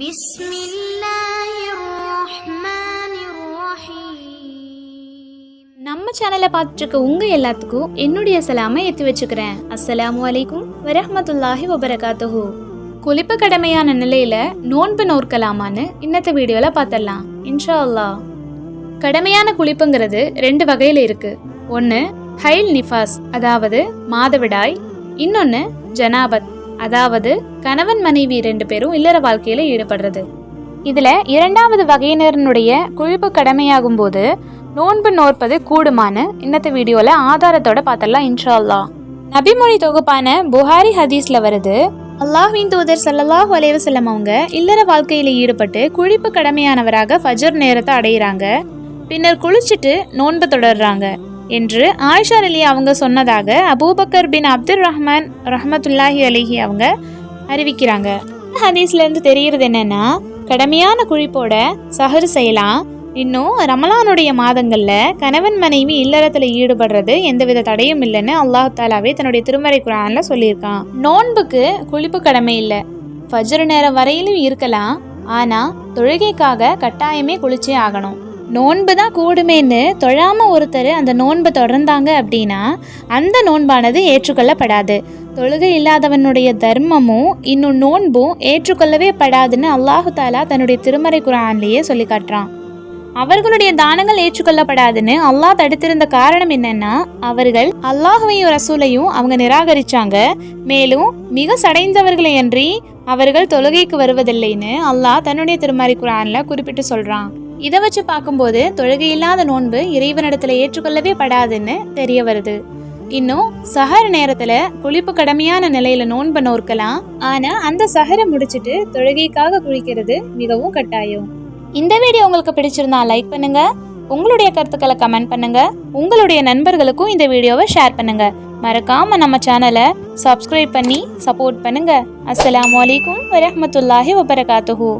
بسم الله الرحمن الرحيم நம்ம சேனலை பார்த்துட்டு இருக்க உங்க எல்லாத்துக்கும் என்னுடைய சலாமை எத்தி வச்சுக்கிறேன் அஸ்ஸலாமு அலைக்கும் வரஹ்மத்துல்லாஹி வபரகாத்துஹு குளிப்பு கடமையான நிலையில நோன்பு நோற்கலாமான்னு இன்னத்த வீடியோல பார்த்தரலாம் இன்ஷா அல்லாஹ் கடமையான குளிப்புங்கிறது ரெண்டு வகையில் இருக்கு ஒன்று ஹைல் நிஃபாஸ் அதாவது மாதவிடாய் இன்னொன்று ஜனாபத் அதாவது கணவன் மனைவி ரெண்டு பேரும் இல்லற வாழ்க்கையில ஈடுபடுறது. இதுல இரண்டாவது வகையினருடைய குழிப்பு கடமையாகும் போது நோன்பு நோற்பது கூடுமான்னு இன்னத்த வீடியோல ஆதாரத்தோட பார்த்தலாம் இன்ஷா அல்லாஹ் நபிமொழி தொகுப்பான புகாரி ஹதீஸ்ல வருது அல்லாஹ்வின் தூதர் ஸல்லல்லாஹு வலைவு வஸல்லம் அவங்க இல்லற வாழ்க்கையில ஈடுபட்டு குழிப்பு கடமையானவராக ஃபஜர் நேரத்தை அடையிறாங்க. பின்னர் குளிச்சுட்டு நோன்பு தொடர்றாங்க. என்று ஆயிஷா அலி அவங்க சொன்னதாக அபூபக்கர் பின் அப்துல் ரஹ்மான் ரஹமத்துல்லாஹி அலிஹி அவங்க அறிவிக்கிறாங்க. ஹதீஸ்லேருந்து தெரிகிறது என்னென்னா என்னன்னா கடமையான குழிப்போட சஹர் செய்யலாம். இன்னும் ரமலானுடைய மாதங்களில் கணவன் மனைவி இல்லறத்தில் ஈடுபடுறது எந்தவித தடையும் இல்லைன்னு அல்லாஹ் தாலாவே தன்னுடைய திருமறை குரான்ல சொல்லியிருக்கான். நோன்புக்கு குளிப்பு கடமை இல்லை. ஃபஜ்ரு நேரம் வரையிலும் இருக்கலாம். ஆனால் தொழுகைக்காக கட்டாயமே குளிச்சே ஆகணும். நோன்பு தான் கூடுமேன்னு தொழாம ஒருத்தர் அந்த நோன்பை தொடர்ந்தாங்க அப்படின்னா அந்த நோன்பானது ஏற்றுக்கொள்ளப்படாது. தொழுகை இல்லாதவனுடைய தர்மமும் இன்னும் நோன்பும் ஏற்றுக்கொள்ளவே படாதுன்னு அல்லாஹு தாலா தன்னுடைய திருமறை குரான்லேயே சொல்லி காட்டுறான். அவர்களுடைய தானங்கள் ஏற்றுக்கொள்ளப்படாதுன்னு அல்லாஹ் தடுத்திருந்த காரணம் என்னன்னா அவர்கள் அல்லாஹுவையும் ரசூலையும் அவங்க நிராகரிச்சாங்க. மேலும் மிக சடைந்தவர்களை அன்றி அவர்கள் தொழுகைக்கு வருவதில்லைன்னு அல்லாஹ் தன்னுடைய திருமறை குரானில் குறிப்பிட்டு சொல்கிறான் இதை வச்சு பார்க்கும்போது தொழுகை இல்லாத நோன்பு இறைவனிடத்துல ஏற்றுக்கொள்ளவே படாதுன்னு தெரிய வருது. இன்னும் சஹர் நேரத்துல குளிப்பு கடமையான நிலையில நோன்பை நோர்க்கலாம். ஆனா அந்த சஹரை முடிச்சிட்டு தொழுகைக்காக குளிக்கிறது மிகவும் கட்டாயம். இந்த வீடியோ உங்களுக்கு பிடிச்சிருந்தா லைக் பண்ணுங்க. உங்களுடைய கருத்துக்களை கமெண்ட் பண்ணுங்க. உங்களுடைய நண்பர்களுக்கும் இந்த வீடியோவை ஷேர் பண்ணுங்க. மறக்காம நம்ம சேனலை சப்ஸ்கிரைப் பண்ணி சப்போர்ட் பண்ணுங்க. அஸ்லாம் அலைக்கும் வரமத்துல்லாஹி வபரகாத்துஹூ.